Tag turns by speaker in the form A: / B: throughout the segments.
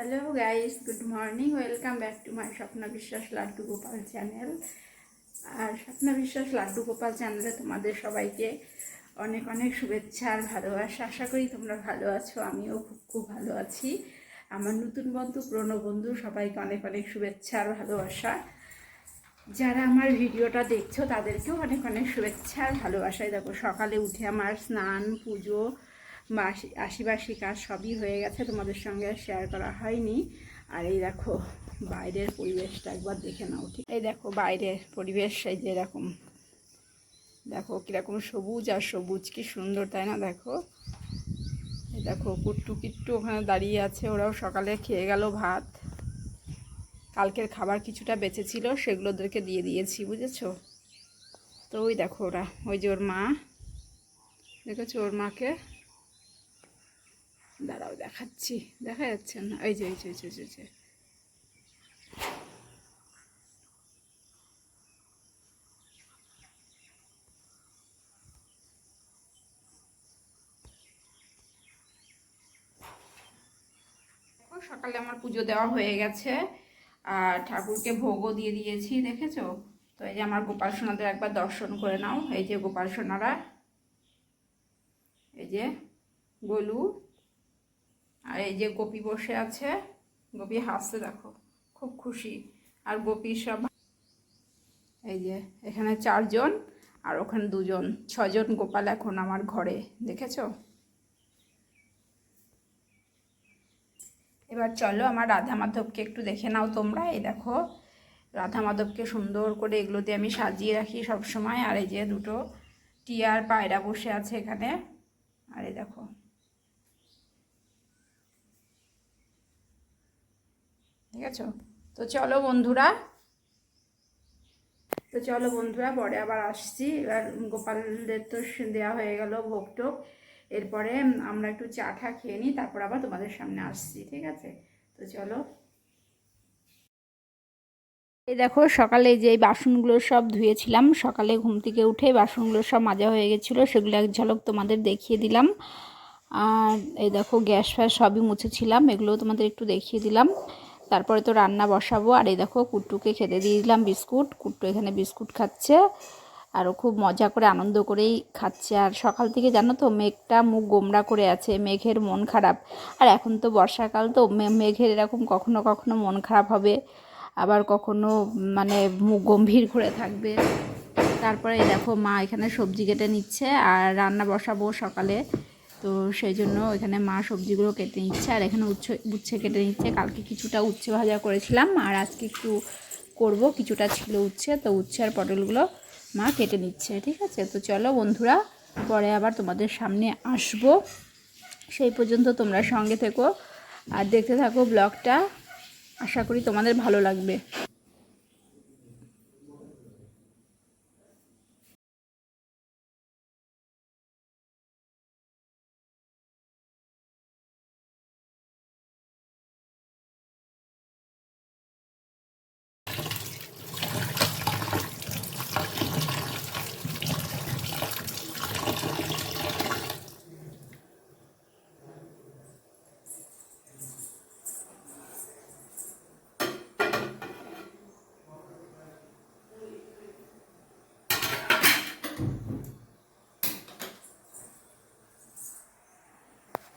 A: Hello guys, good morning, welcome back to my Swapna Biswas laddu Gopal channel. আর স্বপ্ন বিশ্বাস লাড্ডু গোপাল চ্যানেলে তোমাদের সবাইকে অনেক অনেক শুভেচ্ছা আর ভালোবাসা। আশা করি তোমরা ভালো আছো, আমিও খুব খুব ভালো আছি। আমার নতুন বন্ধু, পুরনো বন্ধু, সবাইকে অনেক অনেক শুভেচ্ছা আর ভালোবাসা। যারা আমার ভিডিওটা দেখছ, তাদেরকেও অনেক অনেক শুভেচ্ছা আর ভালোবাসায় দেখো, সকালে উঠে আমার স্নান, পুজো আশিবাসী কাজ সবই হয়ে গেছে, তোমাদের সঙ্গে শেয়ার করা হয়নি। আর এই দেখো, বাইরের পরিবেশটা একবার দেখে নাও, ঠিক? এই দেখো, বাইরের পরিবেশ, এই যে এরকম। দেখো, কীরকম সবুজ আর সবুজ, কি সুন্দর, তাই না? দেখো। এই দেখো, কুট্টু কিট্টু ওখানে দাঁড়িয়ে আছে, ওরাও সকালে খেয়ে গেল ভাত। কালকের খাবার কিছুটা বেঁচে ছিল সেগুলো ওদেরকে দিয়ে দিয়েছি, বুঝেছ? তো ওই দেখো ওরা, ওই যে ওর মা, দেখেছ ওর মাকে? দাঁড়াও দেখাচ্ছি। দেখা যাচ্ছে না। এই যে এই যে এই যে, এই যে, সকালে আমার পুজো দেওয়া হয়ে গেছে। আর ঠাকুরকে ভোগও দিয়ে দিয়েছি দেখেছ? তো এই যে আমার গোপাল সোনাদের একবার দর্শন করে নাও। এই যে গোপাল সোনারা এই যে গোলু আর এই যে গোপী বসে আছে, গোপী হাসতে দেখো, খুব খুশি। আর গোপী সব, এই যে এখানে চারজন আর ওখানে দুজন, ছজন গোপাল এখন আমার ঘরে, দেখেছ? এবার চলো আমার রাধা মাধবকে একটু দেখে নাও তোমরা, এই দেখো, রাধা মাধবকে সুন্দর করে এগুলো দিয়ে আমি সাজিয়ে রাখি সব সময় আর এই যে দুটো টিয়ার পায়রা বসে আছে এখানে। আর এই দেখো ঠিক আছে? তো চলো বন্ধুরা। তো চলো বন্ধুরা, পরে আবার আসছি। এবার গোপালদের তো দেওয়া হয়ে গেল ভোগ টোক। এরপরে আমরা একটু চা ঠা খেয়ে নিই, তারপর আবার তোমাদের সামনে আসছি, ঠিক আছে? তো চলো। এই দেখো, সকালে যে বাসনগুলো সব ধুয়েছিলাম, সকালে ঘুম থেকে উঠে বাসনগুলো সব মাজা হয়ে গেছিল, সেগুলো এক ঝলক তোমাদের দেখিয়ে দিলাম। আর এই দেখো, গ্যাস ফ্যাস সবই মুছেছিলাম এগুলো তোমাদের একটু দেখিয়ে দিলাম। তারপরে তো রান্না বসাবো। আর এই দেখো, কুট্টুকে খেতে দিয়ে দিলাম বিস্কুট। কুট্টু এখানে বিস্কুট খাচ্ছে আরও খুব মজা করে, আনন্দ করেই খাচ্ছে। আর সকাল থেকে জানো তো, মেঘটা মুখ গোমরা করে আছে, মেঘের মন খারাপ। আর এখন তো বর্ষাকাল তো মেঘের এরকম কখনো কখনো মন খারাপ হবে, আবার কখনো মানে মুখ গম্ভীর করে থাকবে। তারপরে দেখো মা এখানে সবজি কেটে নিচ্ছে, আর রান্না বসাবো সকালে। তো সেই জন্য এখানে মা সবজিগুলো কেটে নিচ্ছে, আর এখানে উচ্ছে উচ্ছে কেটে নিচ্ছে। কালকে কিছুটা উচ্ছে ভাজা করেছিলাম, আর আজকে একটু করব, কিছুটা ছিল উচ্ছে, তো উচ্ছে আর পটলগুলো মা কেটে নিচ্ছে, ঠিক আছে? তো চলো বন্ধুরা, পরে আবার তোমাদের সামনে আসব। সেই পর্যন্ত তোমরা সঙ্গে থেকো, আর দেখতে থাকো ব্লগটা। আশা করি তোমাদের ভালো লাগবে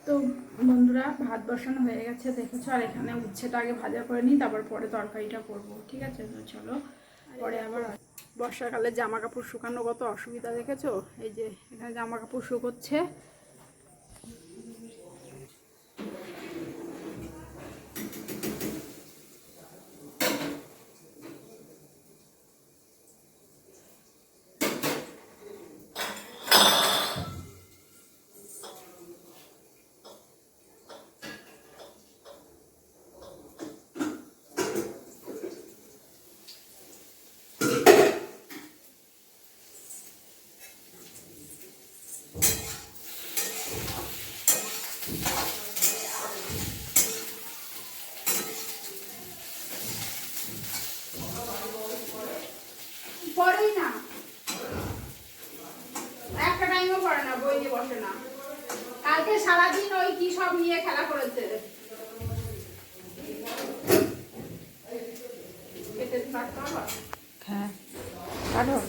A: তো বন্ধুরা, ভাত বসানো হয়ে গেছে, দেখেছ? আর এখানে উচ্ছেটা আগে ভাজা করে নিই, তারপর পরে তরকারিটা করব, ঠিক আছে? তো চলো, পরে আবার বর্ষাকালে জামা কাপড় শুকানো কত অসুবিধা, দেখেছ? এই যে এখানে জামা কাপড় শুকোচ্ছে পড়েই না। একটা পড়ে না বই নিয়ে বসে না। কালকে সারাদিন ওই কি সব নিয়ে খেলা করেছে? হ্যাঁ। কারণ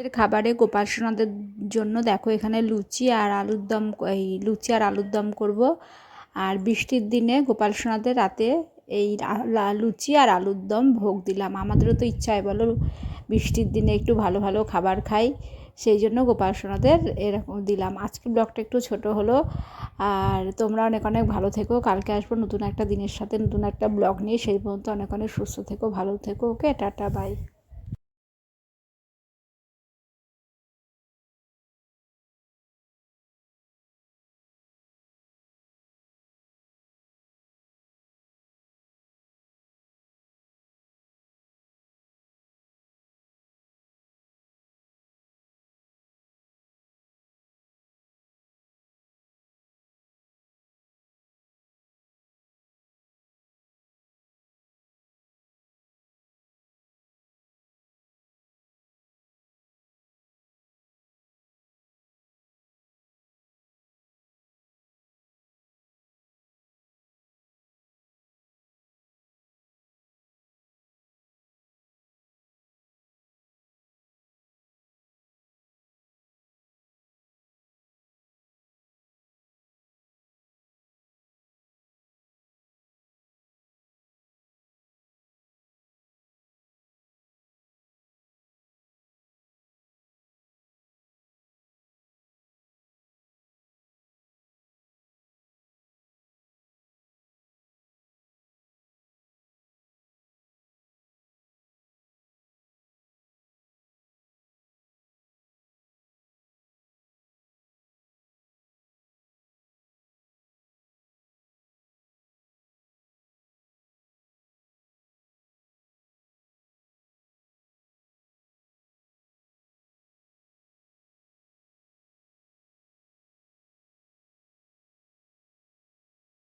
A: এর খাবারে গোপাল সোনাদের জন্য দেখো এখানে লুচি আর আলুর দম, এই লুচি আর আলুর দম করব। আর বৃষ্টির দিনে গোপাল সোনাদের রাতে এই লুচি আর আলুর দম ভোগ দিলাম। আমাদেরও তো ইচ্ছা হয়, বলো বৃষ্টির দিনে একটু ভালো ভালো খাবার খাই। সেই জন্য গোপাল সোনাদের এরকম দিলাম। আজকে ব্লগটা একটু ছোট হলো। আর তোমরা অনেক অনেক ভালো থেকো। কালকে আসব নতুন একটা দিনের সাথে, নতুন একটা ব্লগ নিয়ে। সেই পর্যন্ত অনেক অনেক সুস্থ থেকো, ভালো থেকো। Okay, tata, bye.